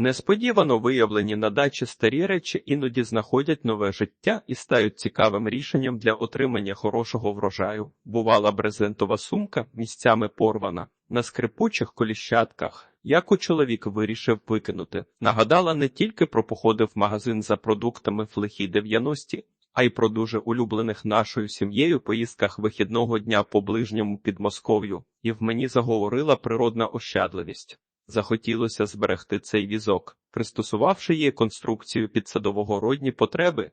Несподівано виявлені на дачі старі речі іноді знаходять нове життя і стають цікавим рішенням для отримання хорошого врожаю. Бувала брезентова сумка, місцями порвана, на скрипучих коліщатках, яку чоловік вирішив викинути. Нагадала не тільки про походи в магазин за продуктами в лихі 90-ті, а й про дуже улюблених нашою сім'єю поїздках вихідного дня по ближньому Підмосков'ю, і в мені заговорила природна ощадливість. Захотілося зберегти цей візок, пристосувавши її конструкцію під садовогородні потреби,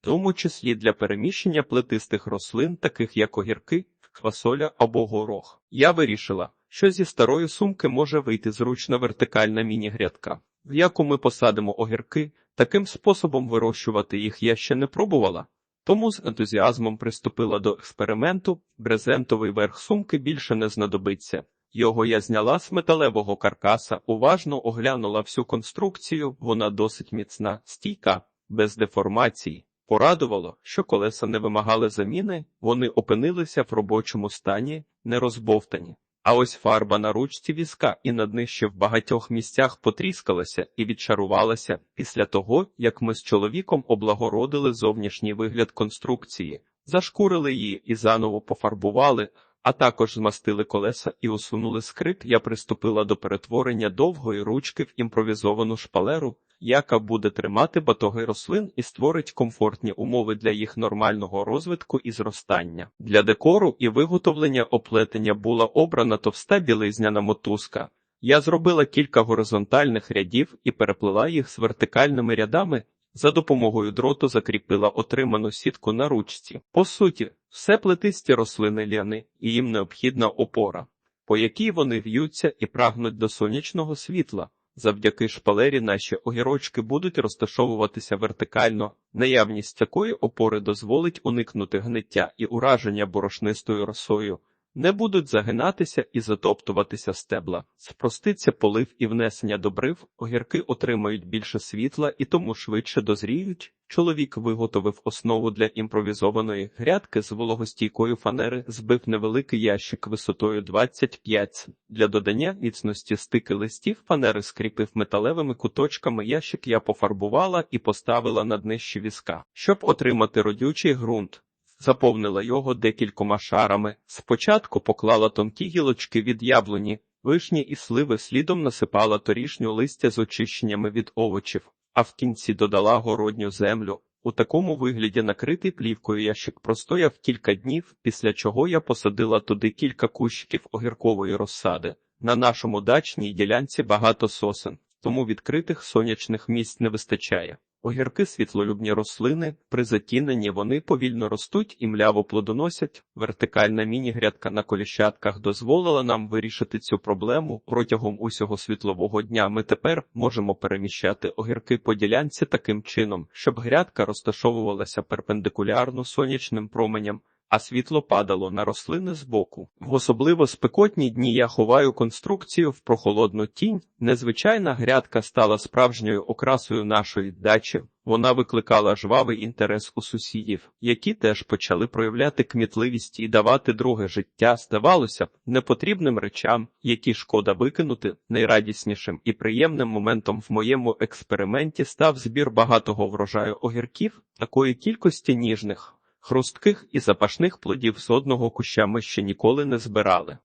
в тому числі для переміщення плетистих рослин, таких як огірки, квасоля або горох. Я вирішила, що зі старої сумки може вийти зручна вертикальна міні-грядка, в яку ми посадимо огірки. Таким способом вирощувати їх я ще не пробувала. Тому з ентузіазмом приступила до експерименту, брезентовий верх сумки більше не знадобиться. Його я зняла з металевого каркаса, уважно оглянула всю конструкцію, вона досить міцна, стійка, без деформацій. Порадувало, що колеса не вимагали заміни, вони опинилися в робочому стані, не розбовтані. А ось фарба на ручці візка і на днище в багатьох місцях потріскалася і відчарувалася після того, як ми з чоловіком облагородили зовнішній вигляд конструкції, зашкурили її і заново пофарбували, а також змастили колеса і усунули скрит. Я приступила до перетворення довгої ручки в імпровізовану шпалеру, яка буде тримати батоги рослин і створить комфортні умови для їх нормального розвитку і зростання. Для декору і виготовлення оплетення була обрана товста білизняна мотузка. Я зробила кілька горизонтальних рядів і переплила їх з вертикальними рядами. За допомогою дроту закріпила отриману сітку на ручці. По суті, все плетисті рослини ляни, і їм необхідна опора, по якій вони в'ються і прагнуть до сонячного світла. Завдяки шпалері наші огірочки будуть розташовуватися вертикально. Наявність такої опори дозволить уникнути гниття і ураження борошнистою росою. Не будуть загинатися і затоптуватися стебла, спроститься полив і внесення добрив, огірки отримають більше світла і тому швидше дозріють. Чоловік виготовив основу для імпровізованої грядки з вологостійкою фанери, збив невеликий ящик висотою 25 Для додання міцності стики листів фанери скріпив металевими куточками ящик я пофарбувала і поставила на днище візка, щоб отримати родючий ґрунт. Заповнила його декількома шарами. Спочатку поклала тонкі гілочки від яблуні, вишні і сливи слідом насипала торішню листя з очищеннями від овочів, а в кінці додала городню землю. У такому вигляді накритий плівкою ящик простояв кілька днів, після чого я посадила туди кілька кущиків огіркової розсади. На нашому дачній ділянці багато сосен, тому відкритих сонячних місць не вистачає. Огірки світлолюбні рослини, при затіненні вони повільно ростуть і мляво плодоносять. Вертикальна міні-грядка на коліщатках дозволила нам вирішити цю проблему. Протягом усього світлового дня ми тепер можемо переміщати огірки по ділянці таким чином, щоб грядка розташовувалася перпендикулярно сонячним променям. А світло падало на рослини збоку. В особливо спекотні дні я ховаю конструкцію в прохолодну тінь. Незвичайна грядка стала справжньою окрасою нашої дачі. Вона викликала жвавий інтерес у сусідів, які теж почали проявляти кмітливість і давати друге життя. Здавалося б, непотрібним речам, які шкода викинути, найрадіснішим і приємним моментом в моєму експерименті став збір багатого врожаю огірків, такої кількості ніжних. Хрустких і запашних плодів з одного куща ми ще ніколи не збирали.